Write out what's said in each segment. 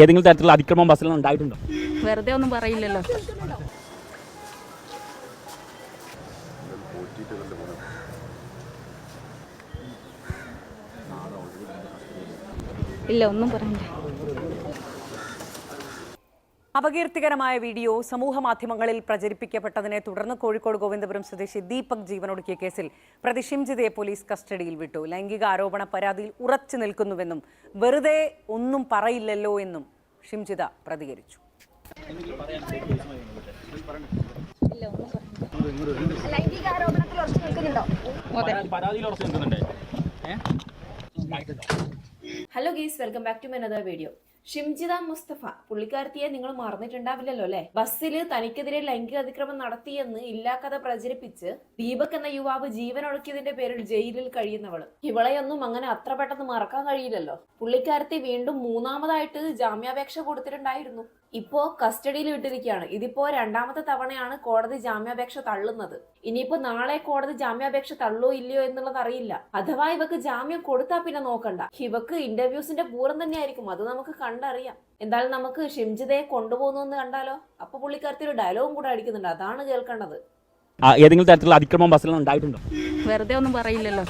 ഏതെങ്കിലും തരത്തിലുള്ള അതിക്രമം ബസ്സിൽ ഉണ്ടായിട്ടുണ്ടോ? വെറുതെ ഒന്നും പറയില്ലല്ലോ. ഇല്ല ഒന്നും പറയണ്ട. അപകീർത്തികരമായ വീഡിയോ സമൂഹ മാധ്യമങ്ങളിൽ പ്രചരിപ്പിക്കപ്പെട്ടതിനെ തുടർന്ന് കോഴിക്കോട് ഗോവിന്ദപുരം സ്വദേശി ദീപക് ജീവനൊടുക്കിയ കേസിൽ പ്രതി ഷിംജിതയെ പോലീസ് കസ്റ്റഡിയിൽ വിട്ടു. ലൈംഗിക ആരോപണ പരാതിയിൽ ഉറച്ചു നിൽക്കുന്നുവെന്നും വെറുതെ ഒന്നും പറയില്ലല്ലോ എന്നും ഷിംജിത പ്രതികരിച്ചു. പരാതിയിൽ ഉറച്ചു നിൽക്കുന്നുണ്ട്. Hello guys welcome back to my another video Shimjitha Musthafa പുള്ളിക്കാരത്തിയെ നിങ്ങൾ മറന്നിട്ടുണ്ടാവില്ലല്ലോ അല്ലെ? ബസ്സിൽ തനിക്കെതിരെ ലൈംഗിക അതിക്രമം നടത്തിയെന്ന് ഇല്ലാക്കഥ പ്രചരിപ്പിച്ച് ദീപക് എന്ന യുവാവ് ജീവൻ ഒടുക്കിയതിന്റെ പേരിൽ ജയിലിൽ കഴിയുന്നവൾ. ഇവളെയൊന്നും അങ്ങനെ അത്ര പെട്ടെന്ന് മറക്കാൻ കഴിയില്ലല്ലോ. പുള്ളിക്കാരത്തി വീണ്ടും മൂന്നാമതായിട്ട് ജാമ്യാപേക്ഷ കൊടുത്തിട്ടുണ്ടായിരുന്നു. ഇപ്പോ കസ്റ്റഡിയിൽ വിട്ടിരിക്കുകയാണ്. ഇതിപ്പോ രണ്ടാമത്തെ തവണയാണ് കോടതി ജാമ്യാപേക്ഷ തള്ളുന്നത്. ഇനിയിപ്പോ നാളെ കോടതി ജാമ്യാപേക്ഷ തള്ളോ ഇല്ലയോ എന്നുള്ളത് അറിയില്ല. അഥവാ ഇവക്ക് ജാമ്യം കൊടുത്താ പിന്നെ നോക്കണ്ട. ഇവക്ക് ഇന്റർവ്യൂസിന്റെ പൂരം തന്നെയായിരിക്കും. അത് നമുക്ക് കണ്ടറിയാം. എന്തായാലും നമുക്ക് ഷിംജിതയെ കൊണ്ടുപോകുന്നു എന്ന് കണ്ടാലോ? അപ്പൊ പുള്ളിക്കാരത്തി ഒരു ഡയലോഗും കൂടെ അടിക്കുന്നുണ്ട്. അതാണ് കേൾക്കേണ്ടത്. ഏതെങ്കിലും തരത്തിലുള്ള അതിക്രമം ബസ്സിൽ ഉണ്ടായിട്ടുണ്ടോ? വെറുതെ ഒന്നും പറയില്ലല്ലോ.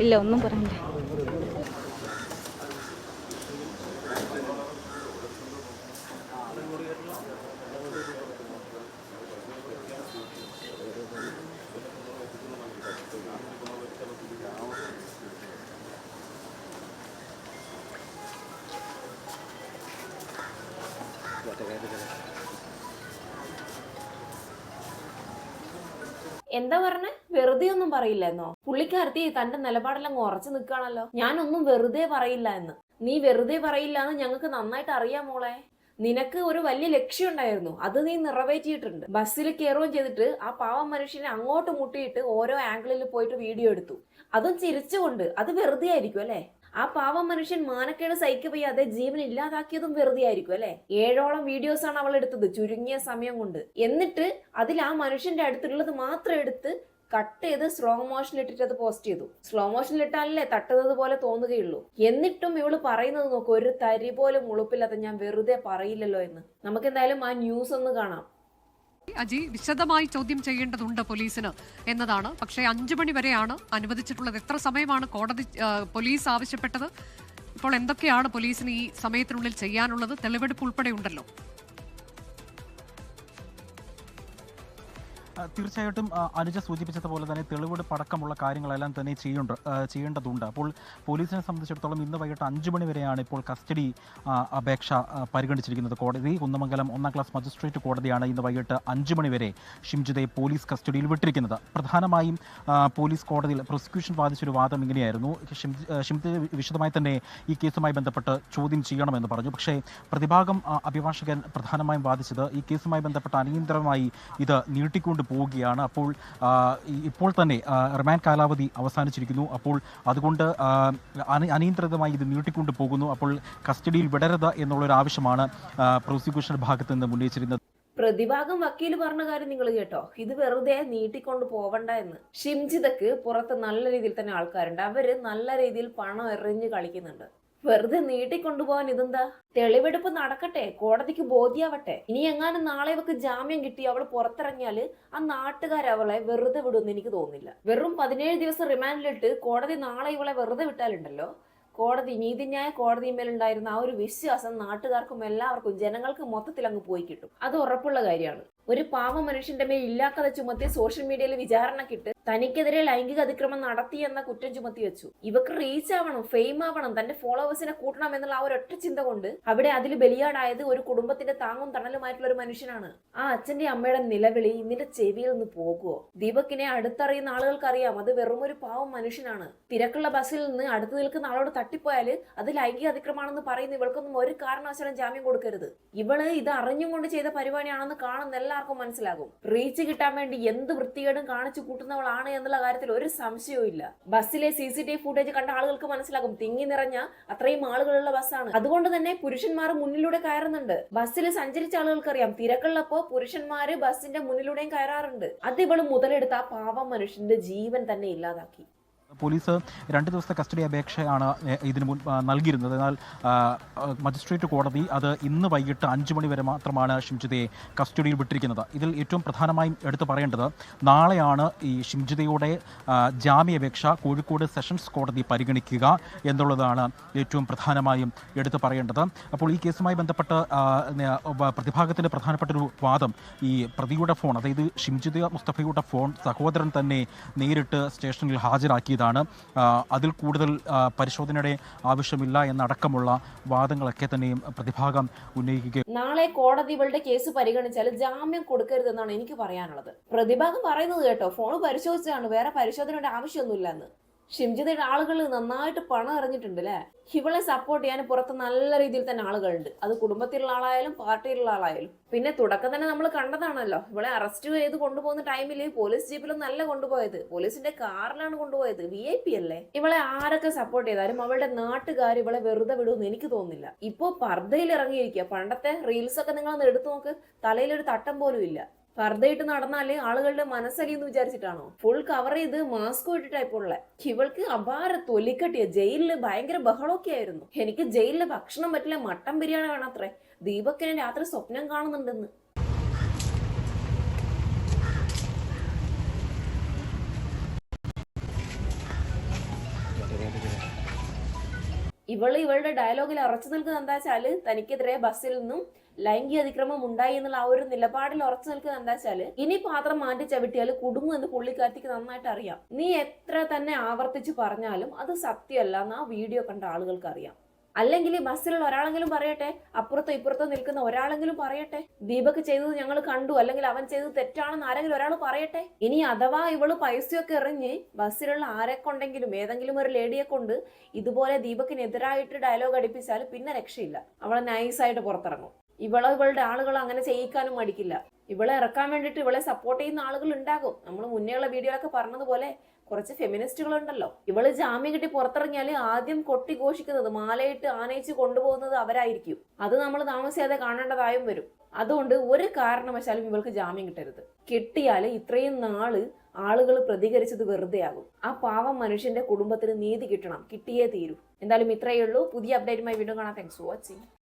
ഇല്ല ഒന്നും പറയണ്ട. എന്താ പറഞ്ഞേ? വെറുതെ ഒന്നും പറയില്ല എന്നോ പുള്ളിക്കാരത്തി തന്റെ നിലപാടെല്ലാം ഉറച്ചു നിൽക്കുകയാണല്ലോ. ഞാനൊന്നും വെറുതെ പറയില്ല എന്ന്. നീ വെറുതെ പറയില്ല എന്ന് ഞങ്ങൾക്ക് നന്നായിട്ട് അറിയാം മോളെ. നിനക്ക് ഒരു വലിയ ലക്ഷ്യം ഉണ്ടായിരുന്നു. അത് നീ നിറവേറ്റിയിട്ടുണ്ട്. ബസ്സിൽ കയറുകയും ചെയ്തിട്ട് ആ പാവം മനുഷ്യനെ അങ്ങോട്ട് മുട്ടിയിട്ട് ഓരോ ആംഗിളിൽ പോയിട്ട് വീഡിയോ എടുത്തു. അതും ചിരിച്ചുകൊണ്ട്. അത് വെറുതെ ആയിരിക്കും അല്ലെ? ആ പാവം മനുഷ്യൻ മാനക്കേട് സഹിക്കവയ്യാതെ ജീവൻ ഇല്ലാതാക്കിയതും വെറുതെ ആയിരിക്കും അല്ലെ? ഏഴോളം വീഡിയോസ് ആണ് അവൾ എടുത്തത് ചുരുങ്ങിയ സമയം കൊണ്ട്. എന്നിട്ട് അതിൽ ആ മനുഷ്യന്റെ അടുത്തുള്ളത് മാത്രം എടുത്ത് കട്ട് ചെയ്ത് സ്ലോ മോഷൻ ഇട്ടിട്ട് അത് പോസ്റ്റ് ചെയ്തു. സ്ലോ മോഷൻ ഇട്ടാലല്ലേ തട്ടുന്നത് പോലെ തോന്നുകയുള്ളൂ. എന്നിട്ടും ഇവൾ പറയുന്നത് നോക്കൂ ഒരു തരി പോലും ഉളുപ്പില്ലാത്ത ഞാൻ വെറുതെ പറയില്ലല്ലോ എന്ന്. നമുക്ക് എന്തായാലും ആ ന്യൂസ് ഒന്ന് കാണാം. അജി വിശദമായി ചോദ്യം ചെയ്യേണ്ടതുണ്ട് പോലീസിന് എന്നതാണ്. പക്ഷേ അഞ്ചു മണി വരെയാണ് അനുവദിച്ചിട്ടുള്ളത്. എത്ര സമയമാണ് കോടതി പോലീസ് ആവശ്യപ്പെട്ടത്? ഇപ്പോൾ എന്തൊക്കെയാണ് പോലീസിന് ഈ സമയത്തിനുള്ളിൽ ചെയ്യാനുള്ളത്? തെളിവെടുപ്പ് ഉൾപ്പെടെ ഉണ്ടല്ലോ തീർച്ചയായിട്ടും അനുജ സൂചിപ്പിച്ചതുപോലെ തന്നെ തെളിവെടുപ്പ് അടക്കമുള്ള കാര്യങ്ങളെല്ലാം തന്നെ ചെയ്യേണ്ട ചെയ്യേണ്ടതുണ്ട്. അപ്പോൾ പോലീസിനെ സംബന്ധിച്ചിടത്തോളം ഇന്ന് വൈകിട്ട് അഞ്ചു മണി വരെയാണ് ഇപ്പോൾ കസ്റ്റഡി അപേക്ഷ പരിഗണിച്ചിരിക്കുന്നത്. കോടതി കുന്നമംഗലം ഒന്നാം ക്ലാസ് മജിസ്ട്രേറ്റ് കോടതിയാണ് ഇന്ന് വൈകിട്ട് അഞ്ചു മണി വരെ ഷിംജിതയെ പോലീസ് കസ്റ്റഡിയിൽ വിട്ടിരിക്കുന്നത്. പ്രധാനമായും പോലീസ് കോടതിയിൽ പ്രോസിക്യൂഷൻ വാദിച്ചൊരു വാദം ഇങ്ങനെയായിരുന്നു. ഷിംജി- വിശദമായി തന്നെ ഈ കേസുമായി ബന്ധപ്പെട്ട് ചോദ്യം ചെയ്യണമെന്ന് പറഞ്ഞു. പക്ഷേ പ്രതിഭാഗം അഭിഭാഷകൻ പ്രധാനമായും വാദിച്ചത് ഈ കേസുമായി ബന്ധപ്പെട്ട് അനിയന്ത്രമായി ഇത് നീട്ടിക്കൊണ്ട് പോവുകയാണ്. അപ്പോൾ ഇപ്പോൾ തന്നെ റിമാൻഡ് കാലാവധി അവസാനിച്ചിരിക്കുന്നു. അപ്പോൾ അതുകൊണ്ട് അനിയന്ത്രിതമായി ഇത് നീട്ടിക്കൊണ്ട് പോകുന്നു. അപ്പോൾ കസ്റ്റഡിയിൽ വിടരുത് എന്നുള്ളൊരു ആവശ്യമാണ് പ്രോസിക്യൂഷൻ ഭാഗത്ത് നിന്ന് ഉന്നയിച്ചിരുന്നത്. പ്രതിഭാഗം വക്കീൽ പറഞ്ഞ കാര്യം നിങ്ങൾ കേട്ടോ. ഇത് വെറുതെ നീട്ടിക്കൊണ്ട് പോവണ്ട എന്ന്. ഷിംജിതക്ക് പുറത്ത് നല്ല രീതിയിൽ തന്നെ ആൾക്കാരുണ്ട്. അവർ നല്ല രീതിയിൽ പണം എറിഞ്ഞ് കളിക്കുന്നുണ്ട്. വെറുതെ നീട്ടിക്കൊണ്ടുപോകാൻ ഇതെന്താ? തെളിവെടുപ്പ് നടക്കട്ടെ കോടതിക്ക് ബോധ്യാവട്ടെ. ഇനി എങ്ങാനും നാളെ ഇവക്ക് ജാമ്യം കിട്ടി അവൾ പുറത്തിറങ്ങിയാൽ ആ നാട്ടുകാർ അവളെ വെറുതെ വിടുമെന്ന് എനിക്ക് തോന്നുന്നില്ല. വെറും പതിനേഴ് ദിവസം റിമാൻഡിലിട്ട് കോടതി നാളെ ഇവളെ വെറുതെ വിട്ടാലുണ്ടല്ലോ? കോടതി നീതിന്യായ കോടതിമേലുണ്ടായിരുന്ന ആ ഒരു വിശ്വാസം നാട്ടുകാർക്കും എല്ലാവർക്കും ജനങ്ങൾക്ക് മൊത്തത്തിൽ അങ്ങ് പോയി കിട്ടും. അത് ഉറപ്പുള്ള കാര്യമാണ്. ഒരു പാവ മനുഷ്യന്റെ മേൽ ഇല്ലാക്കഥ ചുമത്തി സോഷ്യൽ മീഡിയയിൽ വിചാരണ കിട്ട് തനിക്കെതിരെ ലൈംഗിക അതിക്രമം നടത്തി എന്ന കുറ്റം ചുമത്തി വെച്ചു. ഇവക്ക് റീച്ച് ആവണം ഫെയിം ആവണം തന്റെ ഫോളോവേഴ്സിനെ കൂട്ടണം എന്നുള്ള ആ ഒരു ഒറ്റ ചിന്ത കൊണ്ട് അവിടെ അതിൽ ബലിയാടായത് ഒരു കുടുംബത്തിന്റെ താങ്ങും തണലുമായിട്ടുള്ള ഒരു മനുഷ്യനാണ്. ആ അച്ഛന്റെ അമ്മയുടെ നിലവിളി ഇന്നിന്റെ ചെവിയിൽ നിന്ന് പോകുമോ ദീപക്കിനെ അടുത്തറിയുന്ന ആളുകൾക്ക് അറിയാം അത് വെറും ഒരു പാവം മനുഷ്യനാണ്. തിരക്കുള്ള ബസ്സിൽ നിന്ന് അടുത്ത് നിൽക്കുന്ന ആളോട് തട്ടിപ്പോയാൽ അത് ലൈംഗിക അതിക്രമാണെന്ന് പറയുന്ന ഇവൾക്കൊന്നും ഒരു കാരണവശാലും ജാമ്യം കൊടുക്കരുത്. ഇവൾ ഇത് അറിഞ്ഞും കൊണ്ട് ചെയ്ത പരിപാടിയാണെന്ന് കാണുന്ന എല്ലാവർക്കും മനസ്സിലാകും. റീച്ച് കിട്ടാൻ വേണ്ടി എന്ത് വൃത്തികേടും കാണിച്ചു കൂട്ടുന്നവളാണ് എന്നുള്ള കാര്യത്തിൽ ഒരു സംശയവും ഇല്ല. ബസ്സിലെ C C T V footage കണ്ട ആളുകൾക്ക് മനസ്സിലാകും. തിങ്ങി നിറഞ്ഞ അത്രയും ആളുകളുള്ള ബസ്സാണ് അതുകൊണ്ട് തന്നെ പുരുഷന്മാർ മുന്നിലൂടെ കയറുന്നുണ്ട്. ബസ്സിൽ സഞ്ചരിച്ച ആളുകൾക്കറിയാം. തിരക്കുള്ളപ്പോ പുരുഷന്മാര് ബസ്സിന്റെ മുന്നിലൂടെയും കയറാറുണ്ട്. അത് ഇവൾ മുതലെടുത്ത ആ പാവം മനുഷ്യന്റെ ജീവൻ തന്നെ ഇല്ലാതാക്കി. പോലീസ് രണ്ട് ദിവസത്തെ കസ്റ്റഡി അപേക്ഷയാണ് ഇതിന് മുൻ നൽകിയിരുന്നത്. എന്നാൽ മജിസ്ട്രേറ്റ് കോടതി അത് ഇന്ന് വൈകിട്ട് അഞ്ച് മണി വരെ മാത്രമാണ് ഷിംജിതയെ കസ്റ്റഡിയിൽ വിട്ടിരിക്കുന്നത്. ഇതിൽ ഏറ്റവും പ്രധാനമായും എടുത്തു പറയേണ്ടത് നാളെയാണ് ഈ ഷിംജിതയുടെ ജാമ്യാപേക്ഷ കോഴിക്കോട് സെഷൻസ് കോടതി പരിഗണിക്കുക എന്നുള്ളതാണ് ഏറ്റവും പ്രധാനമായും എടുത്തു പറയേണ്ടത്. അപ്പോൾ ഈ കേസുമായി ബന്ധപ്പെട്ട് പ്രതിഭാഗത്തിന്റെ പ്രധാനപ്പെട്ട ഒരു വാദം ഈ പ്രതിയുടെ ഫോൺ അതായത് ഷിംജിത മുസ്തഫയുടെ ഫോൺ സഹോദരൻ തന്നെ നേരിട്ട് സ്റ്റേഷനിൽ ഹാജരാക്കിയതാണ്. ആ, അതിൽ കൂടുതൽ പരിശോധനയുടെ ആവശ്യമില്ല എന്നടക്കമുള്ള വാദങ്ങളൊക്കെ തന്നെയും പ്രതിഭാഗം ഉന്നയിക്കുക നാളെ കോടതി ഇവളുടെ കേസ് പരിഗണിച്ചാൽ ജാമ്യം കൊടുക്കരുതെന്നാണ് എനിക്ക് പറയാനുള്ളത്. പ്രതിഭാഗം പറയുന്നത് കേട്ടോ ഫോൺ പരിശോധിച്ചാണ് വേറെ പരിശോധനയുടെ ആവശ്യമൊന്നുമില്ല എന്ന്. ഷിംജിതയുടെ ആളുകൾ നന്നായിട്ട് പണം അറിഞ്ഞിട്ടുണ്ട് അല്ലേ ഇവളെ സപ്പോർട്ട് ചെയ്യാൻ പുറത്ത് നല്ല രീതിയിൽ തന്നെ ആളുകളുണ്ട്. അത് കുടുംബത്തിലുള്ള ആളായാലും പാർട്ടിയിലുള്ള ആളായാലും. പിന്നെ തുടക്കം തന്നെ നമ്മൾ കണ്ടതാണല്ലോ. ഇവളെ അറസ്റ്റ് ചെയ്ത് കൊണ്ടുപോകുന്ന ടൈമിൽ പോലീസ് ജീപ്പിലൊന്നും അല്ല കൊണ്ടുപോയത്. പോലീസിന്റെ കാറിലാണ് കൊണ്ടുപോയത്. വി ഐ പി അല്ലേ? ഇവളെ ആരൊക്കെ സപ്പോർട്ട് ചെയ്താലും അവളുടെ നാട്ടുകാർ ഇവളെ വെറുതെ വിടുമെന്ന് എനിക്ക് തോന്നുന്നില്ല. ഇപ്പോൾ പർദ്ദയിൽ ഇറങ്ങിയിരിക്കുക പണ്ടത്തെ റീൽസ് ഒക്കെ നിങ്ങളൊന്ന് എടുത്തു നോക്ക്. തലയിലൊരു തട്ടം പോലും ഇല്ല. പർദ്ദയിട്ട് നടന്നാൽ ആളുകളുടെ മനസ്സലിയെന്ന് വിചാരിച്ചിട്ടാണോ? ഫുൾ കവർ ചെയ്ത് മാസ്ക് ഇട്ടിട്ടാ ഇപ്പോൾ ഉള്ള. ഇവൾക്ക് അപാര തൊലിക്കട്ടിയ. ജയിലിൽ ഭയങ്കര ബഹളമൊക്കെ ആയിരുന്നു. എനിക്ക് ജയിലിലെ ഭക്ഷണം പറ്റില്ല മട്ടൻ ബിരിയാണി വേണത്രേ. ദീപക്കിനെ രാത്രി സ്വപ്നം കാണുന്നുണ്ടെന്ന്. ഇവൾ ഇവളുടെ ഡയലോഗിൽ ഉറച്ചു നിൽക്കുന്നത് എന്താ വെച്ചാൽ തനിക്കെതിരെ ബസ്സിൽ നിന്നും ലൈംഗിക അതിക്രമം ഉണ്ടായി എന്നുള്ള ആ ഒരു നിലപാടിൽ ഉറച്ചു നിൽക്കുന്നത് എന്താ വെച്ചാൽ ഇനി പാത്രം മാറ്റി ചവിട്ടിയാൽ കുടുങ്ങും എന്ന് പുള്ളിക്കാരത്തിക്ക് നന്നായിട്ട് അറിയാം. നീ എത്ര തന്നെ ആവർത്തിച്ച് പറഞ്ഞാലും അത് സത്യമല്ല എന്ന് ആ വീഡിയോ കണ്ട ആളുകൾക്ക് അറിയാം. അല്ലെങ്കിൽ ബസ്സിലുള്ള ഒരാളെങ്കിലും പറയട്ടെ അപ്പുറത്തോ ഇപ്പുറത്തോ നിൽക്കുന്ന ഒരാളെങ്കിലും പറയട്ടെ. ദീപക് ചെയ്തത് ഞങ്ങൾ കണ്ടു അല്ലെങ്കിൽ അവൻ ചെയ്തത് തെറ്റാണെന്ന് ആരെങ്കിലും ഒരാൾ പറയട്ടെ. ഇനി അഥവാ ഇവൾ പൈസയൊക്കെ എറിഞ്ഞ് ബസ്സിലുള്ള ആരെ കൊണ്ടെങ്കിലും ഏതെങ്കിലും ഒരു ലേഡിയെ കൊണ്ട് ഇതുപോലെ ദീപക്കിനെതിരായിട്ട് ഡയലോഗ് അടിപ്പിച്ചാൽ പിന്നെ രക്ഷയില്ല. അവളെ നൈസായിട്ട് പുറത്തിറങ്ങും. ഇവളെ ഇവളുടെ ആളുകൾ അങ്ങനെ ചെയ്യിക്കാനും മടിക്കില്ല. ഇവളെ ഇറക്കാൻ വേണ്ടിയിട്ട് ഇവളെ സപ്പോർട്ട് ചെയ്യുന്ന ആളുകൾ ഉണ്ടാകും. നമ്മൾ മുന്നേയുള്ള വീഡിയോയിലൊക്കെ പറഞ്ഞതുപോലെ കുറച്ച് ഫെമിനിസ്റ്റുകൾ ഉണ്ടല്ലോ ഇവൾ ജാമ്യം കിട്ടി പുറത്തിറങ്ങിയാൽ ആദ്യം കൊട്ടി ഘോഷിക്കുന്നത് മാലയിട്ട് ആനയിച്ച് കൊണ്ടുപോകുന്നത് അവരായിരിക്കും. അത് നമ്മൾ താമസിയാതെ കാണേണ്ടതായും വരും. അതുകൊണ്ട് ഒരു കാരണവശാലും ഇവൾക്ക് ജാമ്യം കിട്ടരുത്. കിട്ടിയാൽ ഇത്രയും നാൾ ആളുകൾ പ്രതികരിച്ചത് വെറുതെ ആകും ആ പാവം മനുഷ്യന്റെ കുടുംബത്തിന് നീതി കിട്ടണം. കിട്ടിയേ തീരൂ. എന്തായാലും ഇത്രയേ ഉള്ളൂ. പുതിയ അപ്ഡേറ്റുമായി വീണ്ടും കാണാം. Thanks for watching